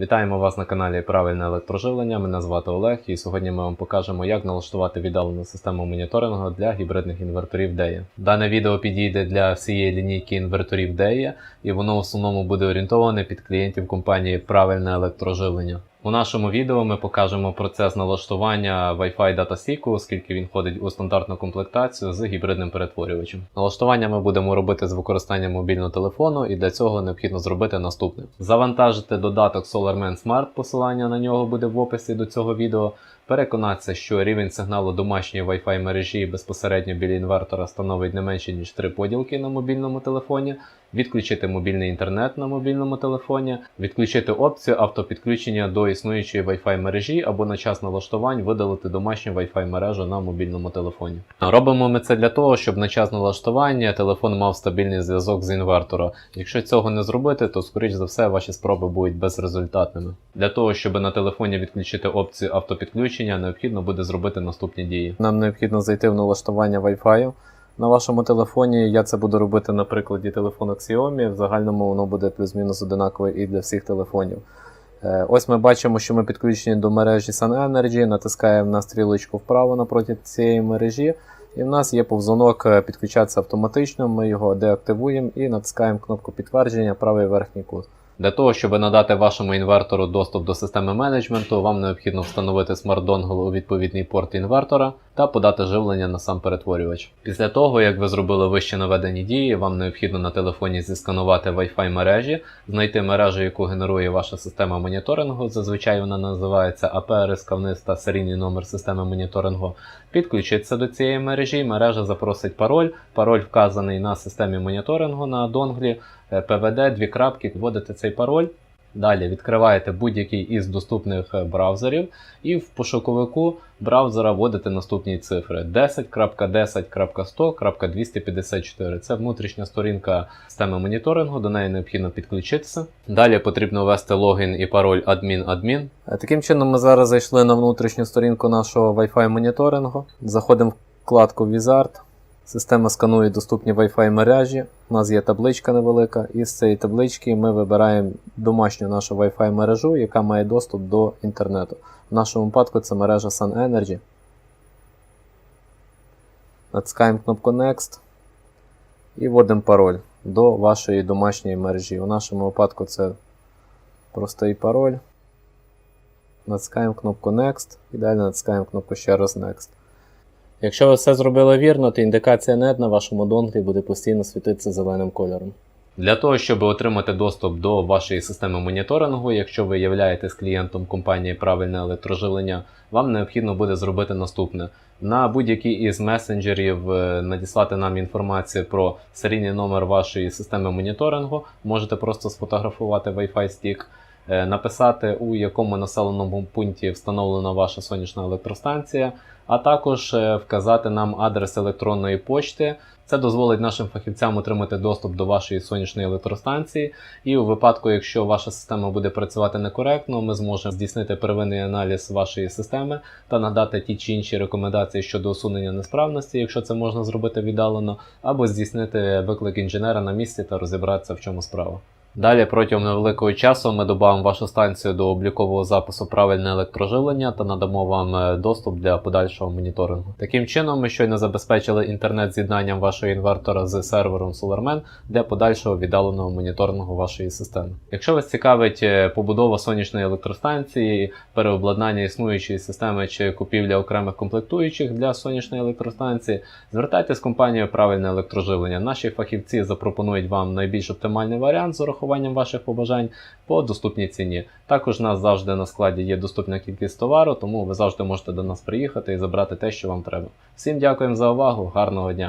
Вітаємо вас на каналі Правильне електроживлення. Мене звати Олег, і сьогодні ми вам покажемо, як налаштувати віддалену систему моніторингу для гібридних інверторів DEA. Дане відео підійде для всієї лінійки інверторів DEA, і воно в основному буде орієнтоване під клієнтів компанії Правильне електроживлення. У нашому відео ми покажемо процес налаштування Wi-Fi датастіку, оскільки він входить у стандартну комплектацію з гібридним перетворювачем. Налаштування ми будемо робити з використанням мобільного телефону, і для цього необхідно зробити наступне: завантажити додаток SolarMan Smart, посилання на нього буде в описі до цього відео. Переконатися, що рівень сигналу домашньої Wi-Fi мережі безпосередньо біля інвертора становить не менше ніж 3 поділки на мобільному телефоні, відключити мобільний інтернет на мобільному телефоні, відключити опцію автопідключення до існуючої Wi-Fi мережі або на час налаштувань видалити домашню Wi-Fi мережу на мобільному телефоні. Робимо ми це для того, щоб на час налаштування телефон мав стабільний зв'язок з інвертора. Якщо цього не зробити, то скоріш за все ваші спроби будуть безрезультатними. Для того, щоб на телефоні відключити опцію автопідключення, необхідно буде зробити наступні дії. Нам необхідно зайти в налаштування Wi-Fi на вашому телефоні. Я це буду робити на прикладі телефону Xiaomi. В загальному воно буде плюс-мінус одинакове і для всіх телефонів. Е, Ось ми бачимо, що ми підключені до мережі Sun Energy, натискаємо на стрілочку вправо напроти цієї мережі, і в нас є повзунок е, підключатися автоматично. Ми його деактивуємо і натискаємо кнопку підтвердження правий верхній кут. Для того, щоб надати вашому інвертору доступ до системи менеджменту, вам необхідно встановити смарт-донгл у відповідний порт інвертора та подати живлення на сам перетворювач. Після того, як ви зробили вище наведені дії, вам необхідно на телефоні зісканувати Wi-Fi мережі, знайти мережу, яку генерує ваша система моніторингу. Зазвичай вона називається АП, вниз та серійний номер системи моніторингу. Підключитися до цієї мережі. Мережа запросить пароль. Пароль вказаний на системі моніторингу на донглі. Е, PVD, дві крапки, вводите цей пароль. Далі відкриваєте будь-який із доступних е, браузерів, і в пошуковику браузера вводите наступні цифри: 10.10.100.254. Це внутрішня сторінка системи моніторингу, до неї необхідно підключитися. Далі потрібно ввести логін і пароль admin-admin. Е, Таким чином, ми зараз зайшли на внутрішню сторінку нашого Wi-Fi моніторингу. Заходимо в вкладку Wizard. Система сканує доступні Wi-Fi мережі. У нас є табличка невелика, і з цієї таблички ми вибираємо домашню нашу Wi-Fi мережу, яка має доступ до інтернету. В нашому випадку це мережа Sun Energy. Натискаємо кнопку Next і вводимо пароль до вашої домашньої мережі. У нашому випадку це простий пароль. Натискаємо кнопку Next і далі натискаємо кнопку ще раз Next. Якщо ви все зробили вірно, то індикація NET на вашому донглі буде постійно світитися зеленим кольором. Для того, щоб отримати доступ до вашої системи моніторингу, якщо ви являєтесь клієнтом компанії Правильне електроживлення, вам необхідно буде зробити наступне: на будь-який із месенджерів е, надіслати нам інформацію про серійний номер вашої системи моніторингу. Можете просто сфотографувати Wi-Fi стік. Е, Написати, у якому населеному пункті встановлена ваша сонячна електростанція, а також е, вказати нам адрес електронної почти. Це дозволить нашим фахівцям отримати доступ до вашої сонячної електростанції. І у випадку, якщо ваша система буде працювати некоректно, ми зможемо здійснити первинний аналіз вашої системи та надати ті чи інші рекомендації щодо усунення несправності, якщо це можна зробити віддалено, або здійснити виклик інженера на місці та розібратися, в чому справа. Далі протягом невеликого часу ми додамо вашу станцію до облікового запису правильне електроживлення та надамо вам е, доступ для подальшого моніторингу. Таким чином, ми щойно забезпечили інтернет з'єднанням вашого інвертора з сервером SolarMan для подальшого віддаленого моніторингу вашої системи. Якщо вас цікавить е, побудова сонячної електростанції, переобладнання існуючої системи чи купівля окремих комплектуючих для сонячної електростанції, звертайтесь в компанію правильне електроживлення. Наші фахівці запропонують вам найбільш оптимальний варіант з урахуванням ваших побажань по доступній ціні. Також у нас завжди на складі є доступна кількість товару, тому ви завжди можете до нас приїхати і забрати те, що вам треба. Всім дякуємо за увагу, гарного дня!